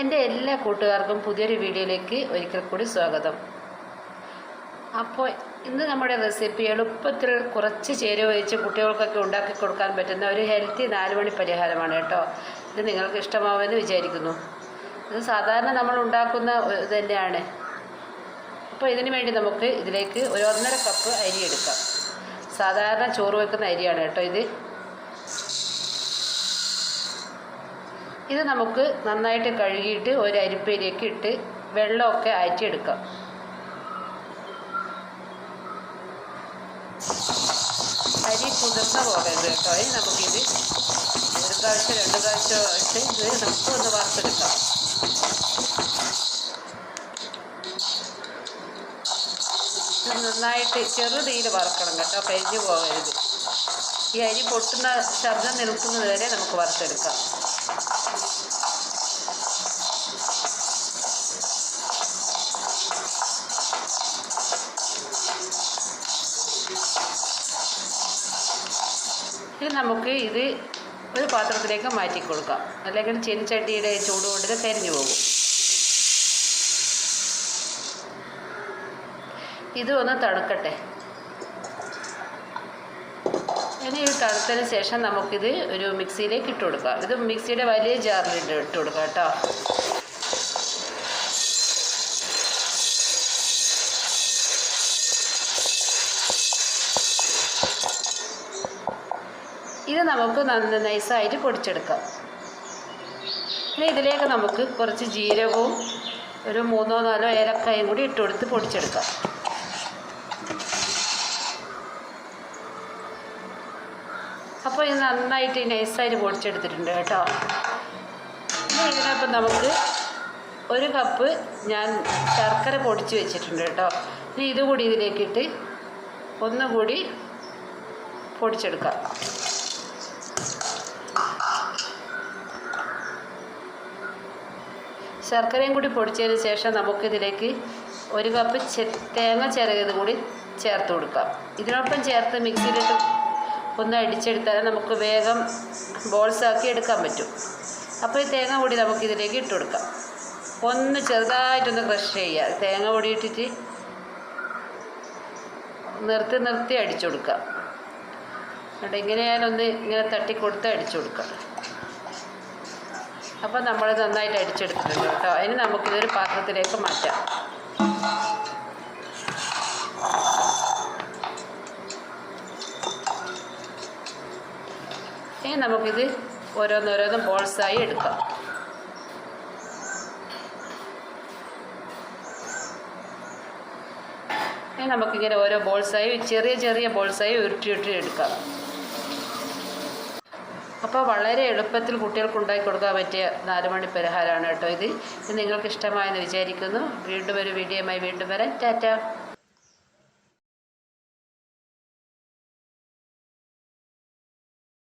എന്റെ എല്ലാ കൂട്ടുകാർക്കും പുതിയൊരു വീഡിയോയിലേക്ക് ഒരിക്കൽ കൂടി സ്വാഗതം. അപ്പോൾ ഇന്ന് നമ്മുടെ റെസിപ്പി എളുപ്പത്തിൽ കുറച്ച് ചേരുവ വെച്ച് കുട്ടികൾക്കൊക്കെ ഉണ്ടാക്കി കൊടുക്കാൻ പറ്റുന്ന ഒരു ഹെൽത്തി നാലുമണി പരിഹാരമാണ് കേട്ടോ. ഇത് നിങ്ങൾക്ക് ഇഷ്ടമാവുമെന്ന് വിചാരിക്കുന്നു. ഇത് സാധാരണ നമ്മൾ ഉണ്ടാക്കുന്ന ഇത് തന്നെയാണ്. അപ്പോൾ ഇതിനു വേണ്ടി നമുക്ക് ഇതിലേക്ക് ഒരു ഒന്നര കപ്പ് അരി എടുക്കാം. സാധാരണ ചോറ് വെക്കുന്ന അരിയാണ് കേട്ടോ ഇത്. ഇത് നമുക്ക് നന്നായിട്ട് കഴുകിയിട്ട് ഒരു അരിപ്പയിലേക്ക് ഇട്ട് വെള്ളമൊക്കെ ആറ്റിയെടുക്കാം. അരി കുതിർന്ന പോകരുത് കേട്ടോ. അരി നമുക്കിത് ഒരു പ്രാവശ്യം രണ്ട് പ്രാവശ്യം ഇട്ട് ഇത് നമുക്ക് ഒന്ന് വറുത്തെടുക്കാം നന്നായിട്ട് ചെറുതീയിൽ വറുക്കണം കേട്ടോ. കരിഞ്ഞു പോകരുത്. ഈ അരി പൊട്ടുന്ന ശബ്ദം നിൽക്കുന്നത് വരെ നമുക്ക് വറുത്തെടുക്കാം. ഇനി നമുക്ക് ഇത് ഒരു പാത്രത്തിലേക്ക് മാറ്റി കൊടുക്കാം. അല്ലെങ്കിൽ ചെനിച്ചട്ടിയുടെ ചൂട് കൊണ്ട് ഇത് കരിഞ്ഞു പോകും. ഇത് ഒന്ന് തണുക്കട്ടെ. ഇനി ഇത് തണുത്തതിന് ശേഷം നമുക്കിത് ഒരു മിക്സിയിലേക്ക് ഇട്ട് കൊടുക്കാം. ഇത് മിക്സിയുടെ വലിയ ജാറിൽ ഇട്ട് കൊടുക്കാം കേട്ടോ. ഇത് നമുക്ക് നന്ന നൈസായിട്ട് പൊടിച്ചെടുക്കാം. ഇനി ഇതിലേക്ക് നമുക്ക് കുറച്ച് ജീരകവും ഒരു മൂന്നോ നാലോ ഏലക്കായും കൂടി ഇട്ട് കൊടുത്ത് പൊടിച്ചെടുക്കാം. അപ്പോൾ ഇത് നന്നായിട്ട് നൈസായിട്ട് പൊടിച്ചെടുത്തിട്ടുണ്ട് കേട്ടോ. ഇനി ഇതിനപ്പം നമുക്ക് ഒരു കപ്പ് ഞാൻ ശർക്കര പൊടിച്ച് വെച്ചിട്ടുണ്ട് കേട്ടോ. ഇനി ഇതുകൂടി ഇതിലേക്കിട്ട് ഒന്നുകൂടി പൊടിച്ചെടുക്കാം. ശർക്കരയും കൂടി പൊടിച്ചതിന് ശേഷം നമുക്കിതിലേക്ക് ഒരു കപ്പ് തേങ്ങ ചിരകിയത് കൂടി ചേർത്ത് കൊടുക്കാം. ഇതിനൊപ്പം ചേർത്ത് മിക്സിയിലിട്ട് ഒന്ന് അടിച്ചെടുത്താൽ നമുക്ക് വേഗം ബോൾസാക്കി എടുക്കാൻ പറ്റും. അപ്പോൾ ഈ തേങ്ങ പൊടി നമുക്ക് ഇതിലേക്ക് ഇട്ട് കൊടുക്കാം. ഒന്ന് ചെറുതായിട്ടൊന്ന് ക്രഷ് ചെയ്യുക. തേങ്ങ പൊടി ഇട്ടിട്ട് നിർത്തി നിർത്തി അടിച്ചു കൊടുക്കാം. എന്നിട്ട് ഇങ്ങനെ ഒന്ന് ഇങ്ങനെ തട്ടിക്കൊടുത്ത് അടിച്ചു കൊടുക്കാം. അപ്പോൾ നമ്മൾ നന്നായിട്ട് അടിച്ചെടുത്തിട്ടുണ്ട് കേട്ടോ. ഇനി നമുക്കിതൊരു പാത്രത്തിലേക്ക് മാറ്റാം. ഇനി നമുക്കിത് ഓരോന്നോരോന്നും ബോൾസായി എടുക്കാം. ഇനി നമുക്കിങ്ങനെ ഓരോ ബോൾസായി ചെറിയ ചെറിയ ബോൾസായി ഉരുട്ടി ഉരുട്ടി എടുക്കാം. അപ്പോൾ വളരെ എളുപ്പത്തിൽ കുട്ടികൾക്ക് ഉണ്ടാക്കി കൊടുക്കാൻ പറ്റിയ നാലുമണി പരിഹാരമാണ് കേട്ടോ ഇത്. ഇത് നിങ്ങൾക്ക് ഇഷ്ടമായെന്ന് വിചാരിക്കുന്നു. വീണ്ടും ഒരു വീഡിയോയുമായി വീണ്ടും വരാം. ടാറ്റ.